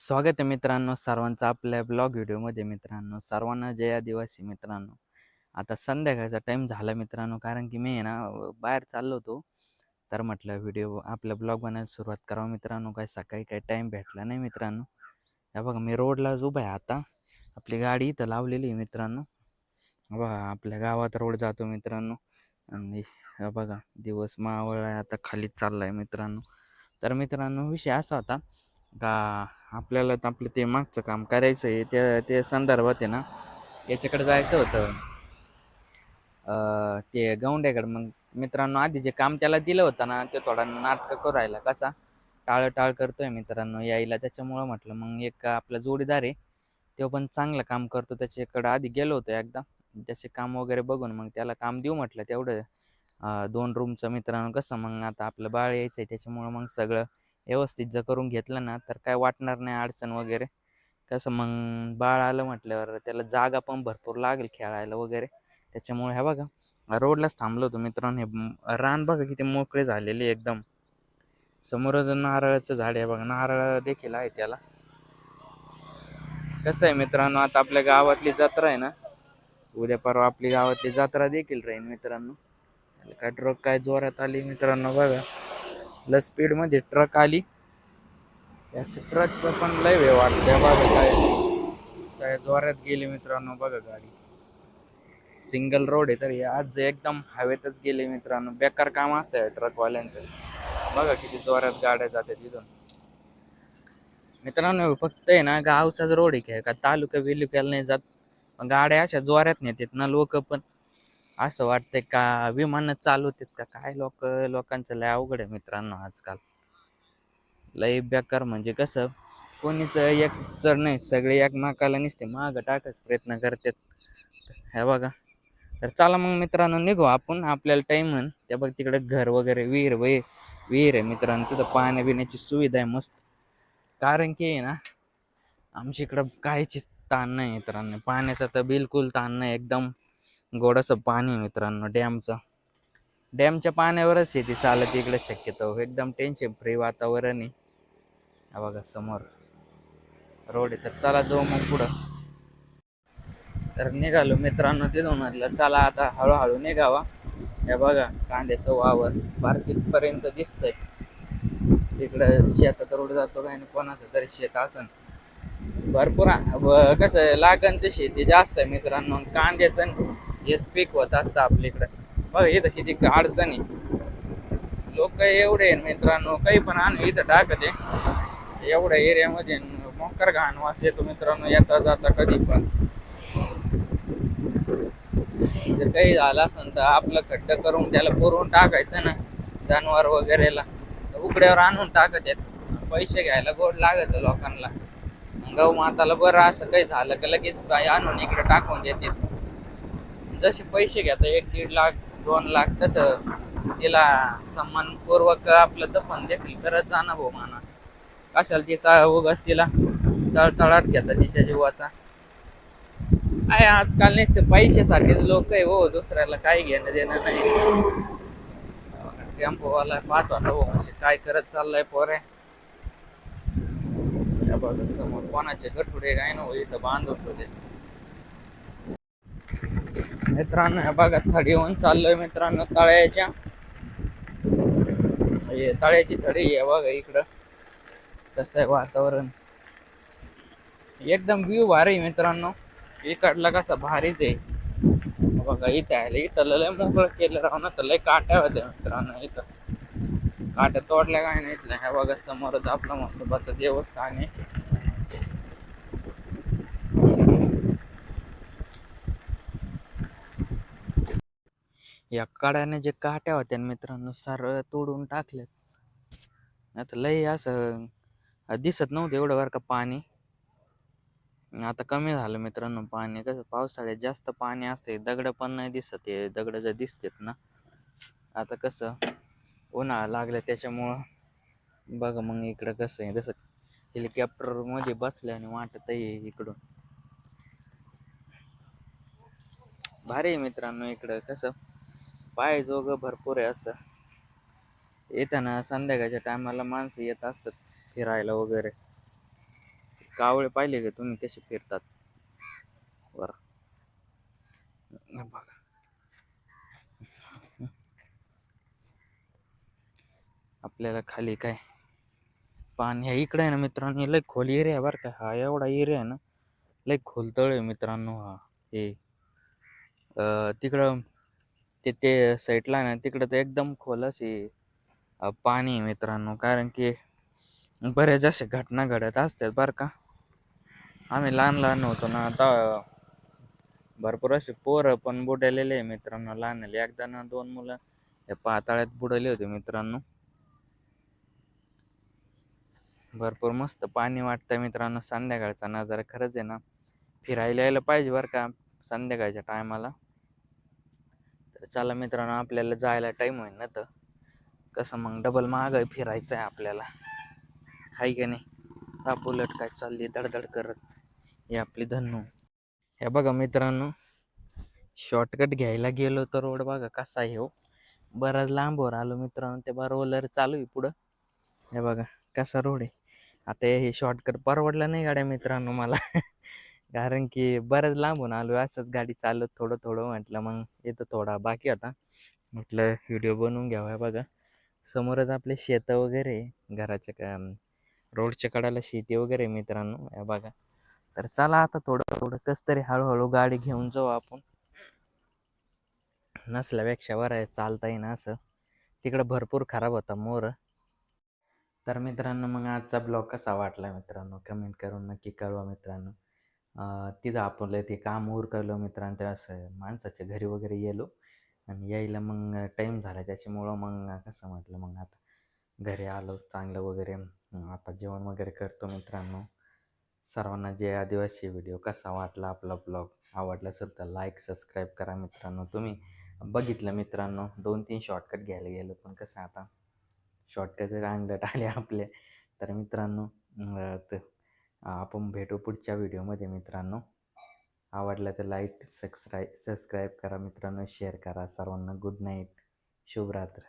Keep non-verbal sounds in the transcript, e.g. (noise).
स्वागत आहे मित्रांनो सर्वांचं आपल्या ब्लॉग व्हिडिओमध्ये मित्रांनो. सर्वांना जय आदिवासी मित्रांनो. आता संध्याकाळचा टाईम झाला मित्रांनो कारण की मी आहे ना बाहेर चाललो होतो. तर म्हटलं व्हिडिओ आपला ब्लॉग बनायला सुरुवात करावं मित्रांनो. काय सकाळी काही टाईम भेटला नाही मित्रांनो. या बघा मी रोडलाच उभा आहे आता. आपली गाडी इथं लावलेली आहे मित्रांनो. बघा आपल्या गावात रोड जातो मित्रांनो. आणि बघा दिवस मावळ आहे आता खालीच चालला आहे मित्रांनो. तर मित्रांनो विषय असा होता का आपल्याला तर आपलं ते मागचं काम करायचं आहे त्या त्या संदर्भात आहे ना याच्याकडे जायचं होतं. ते गौंड्याकडे मग मित्रांनो आधी जे काम त्याला दिलं होतं ना ते थोडा नाटकं करू राहिला कसा? टाळ टाळ करतोय मित्रांनो यायला. त्याच्यामुळं म्हटलं मग एक आपला जोडीदार आहे तो पण चांगलं काम करतो. त्याच्याकडं आधी गेलो होतो एकदा. त्याचे काम वगैरे बघून मग त्याला काम देऊ म्हटलं. तेवढं दोन रूमचं मित्रांनो कसं मग आता आपलं बाळ यायचं आहे त्याच्यामुळं मग सगळं व्यवस्थित जर करून घेतलं ना तर काय वाटणार नाही अडचण वगैरे. कसं मग बाळ आलं म्हटल्यावर त्याला जागा पण भरपूर लागेल खेळायला वगैरे. त्याच्यामुळे ह्या बघा रोडलाच थांबलो होतो मित्रांनो. हे रान बघा किती मोकळे झालेले एकदम. समोरच नारळाचं झाड आहे बघा नारळ देखील आहे त्याला. कसं आहे मित्रांनो आता आपल्या गावातली जत्रा आहे ना. उद्या परवा आपली गावातली जत्रा देखील राहील मित्रांनो. काय ट्रक काय जोरात आली मित्रांनो बघा. लय स्पीडमध्ये ट्रक आली. असं ट्रकचं पण लय वेळ वाटतंय बघा काय. जोरात गेले मित्रांनो बघा गाडी. सिंगल रोड आहे तर हे आज एकदम हवेतच गेले मित्रांनो. बेकार काम असतं ट्रकवाल्यांचं बघा किती जोरात गाड्या जातात तिथून मित्रांनो फक्त आहे ना गावचाच रोड आहे काय का? तालुका बिलुक्याला नाही जात. पण गाड्या अशा जोरात नेतात ना लोक पण. असं वाटतंय का? विमानं चालवतात का? काय लोक लोकांचं लय अवघड आहे मित्रांनो आजकाल. लय बेकार म्हणजे कसं कोणीच एक चर नाही सगळे एकमेकाला नसते मागं टाकच प्रयत्न करतात. हे बघा. तर चला मग मित्रांनो निघू आपण. आपल्याला टाईम म्हण त्या बघ तिकडे घर वगैरे विहीर वै विहीर आहे मित्रांनो. तिथं पाण्या बिण्याची सुविधा आहे मस्त. कारण की आहे ना आमच्या इकडं काहीचीच ताण नाही मित्रांनो. पाण्याचा तर बिलकुल ताण नाही. एकदम गोडाचं पाणी आहे मित्रांनो डॅमचं. डॅमच्या पाण्यावरच शेती चालत इकडे शक्यतो. एकदम टेन्शन फ्री वातावरण आहे. बघा समोर. रोड आहे तर चला जाऊ मग पुढं. तर निघालो मित्रांनो तिथून म्हटलं चला आता हळूहळू निघावा. हे बघा कांद्याचं वावर पार्किंगपर्यंत दिसतंय. तिकडं शेतात रोड जातो काय आणि कोणाचं तरी शेत असन. भरपूर कसं आहे, लागणचं शेती जास्त आहे मित्रांनो. कांद्याचं न हेच पीक होत असतं आपल्याकडं. बघा इथं किती अडचण. आहे लोक एवढे मित्रांनो काही पण आणू इथं टाकत एवढ्या एरियामध्ये मोकर घाण वास येतो मित्रांनो येता जाता कधी पण. जर काही झालं असेल तर आपलं खड्ड करून त्याला पुरवून टाकायचं ना जनावर वगैरेला. उकड्यावर आणून टाकत आहेत. पैसे घ्यायला गोड लागत लोकांना. गौ माताला बरं असं काही झालं का लगेच काही आणून इकडे टाकून देते जसे पैसे घेता एक दीड लाख दोन लाख तसं तिला सन्मानपूर्वक आपलं दफन देखील करत जाणं भाऊ माना कशाला तिचा उगाच तिला तळतळाट घेता तिच्या जीवाचा? आहे आजकाल नाही पैशासाठीच लोक आहे हो दुसऱ्याला काय घेणं देणं नाही. टेम्पोवाला पाहतो आता हो म्हणजे काय करत चाललंय पोरे. बघा समोर कोणाचे गठुडे काय ना इथं बांधून ठेवले. मित्रांनो या भागात थडी होऊन चाललोय मित्रांनो तळ्याच्या. तळ्याची थडी आहे बघा इकडं. कसं आहे वातावरण. एकदम व्ह्यू भारी मित्रांनो. इकडला कसा भारीच आहे. बघा इथं आहे इथं लय मोकळं केलं राहू ना तर लय काट्या होत्या मित्रांनो इथं. काट्या तोडल्या काय नाही इथलं ह्या बघा समोरच आपलं मसोबाचं देवस्थान आहे. या काड्याने जे काट्या होत्या ना मित्रांनो सरळ तोडून टाकल्यात आता लय असं दिसत नव्हतं एवढं बरं का पाणी. आता कमी झालं मित्रांनो पाणी. कसं पावसाळ्यात जास्त पाणी असते दगड पण नाही दिसत आहे. दगड जर दिसतात ना आता कसं उन्हाळा लागला त्याच्यामुळं. बघा मग इकडं कसं आहे. जसं हेलिकॉप्टरमध्ये बसल्याने वाटत आहे इकडून. भारी आहे मित्रांनो इकडं. कसं पायजोग भरपूर आहे असं. येताना संध्याकाळच्या टायमाला माणसं येत असतात फिरायला वगैरे. कावळे पाहिले का तुम्ही कसे फिरतात? बर. बघा. आपल्याला खाली काय? पाणी ह्या इकडे आहे ना मित्रांनो लय खोल एरिया बरं का. हा एवढा एरिया आहे ना लय खोल तळ आहे मित्रांनो हा. हे. तिकडं ते ते साईडला आहे ना तिकडं तर एकदम खोल असे पाणी आहे मित्रांनो कारण की बऱ्याच अशा घटना घडत असतात बरं का. आम्ही लहान लहान होतो ना आता भरपूर असे पोरं पण बुडलेले आहे मित्रांनो लहान एकदा ना दोन मुलं हे पाताळ्यात बुडले होते मित्रांनो. भरपूर मस्त पाणी वाटतं मित्रांनो संध्याकाळचा नजारा खरंच आहे ना. फिरायला यायला पाहिजे बरं का संध्याकाळच्या टायमाला तर चला मित्रांनो आपल्याला जायला टाईम होईल ना तर. कसं मग डबल महागाई फिरायचं आहे आपल्याला. हाय का नाही? बाप उलट काय चालली धडधड करत. हे आपली धन्नू. हे बघा मित्रांनो शॉर्टकट घ्यायला गेलो तर रोड बघा कसा आहे हो. बराच लांबवर आलो मित्रांनो ते बरोबर चालू आहे पुढं. हे बघा कसा रोड आहे. आता हे शॉर्टकट परवडलं नाही गाड्या मित्रांनो मला. (laughs) कारण की बरंच लांबून आलो असंच गाडी चालत थोडं थोडं म्हटलं मग येतं थोडा बाकी होता. म्हटलं व्हिडिओ बनवून घ्यावा बघा. समोरच आपले शेतं वगैरे घराच्या का रोडच्या कडाला शेती वगैरे मित्रांनो या बघा. तर चला आता थोडं थोडं कस तरी हळूहळू गाडी घेऊन जाऊ आपण. नसल्यापेक्षा बरं आहे चालता येईन असं. तिकडं भरपूर खराब होता मोर. तर मित्रांनो मग आजचा ब्लॉग कसा वाटला मित्रांनो? कमेंट करून नक्की कळवा मित्रांनो. तिथं आपलं ते काम उरकलं मित्रांनो असं माणसाच्या घरी वगैरे गेलो. आणि यायला मग टाईम झाला. त्याच्यामुळं मग कसं म्हटलं मग आता घरी आलो चांगलं वगैरे. अं, आता जेवण वगैरे करतो मित्रांनो. सर्वांना जे आदिवासी व्हिडिओ कसा वाटला आपला ब्लॉग आवडला असेल तर लाईक सबस्क्राईब करा मित्रांनो. तुम्ही बघितलं मित्रांनो दोन तीन शॉर्टकट घ्यायला गेलो पण कसं आता शॉर्टकट जर अंगलट आले आपले. तर मित्रांनो अं, तर आपण भेटू पुढच्या व्हिडिओमध्ये मित्रांनो. आवडलं तर लाईक सबस्क्राईब सबस्क्राईब करा मित्रांनो शेअर करा. सर्वांना गुड नाईट शुभरात्र.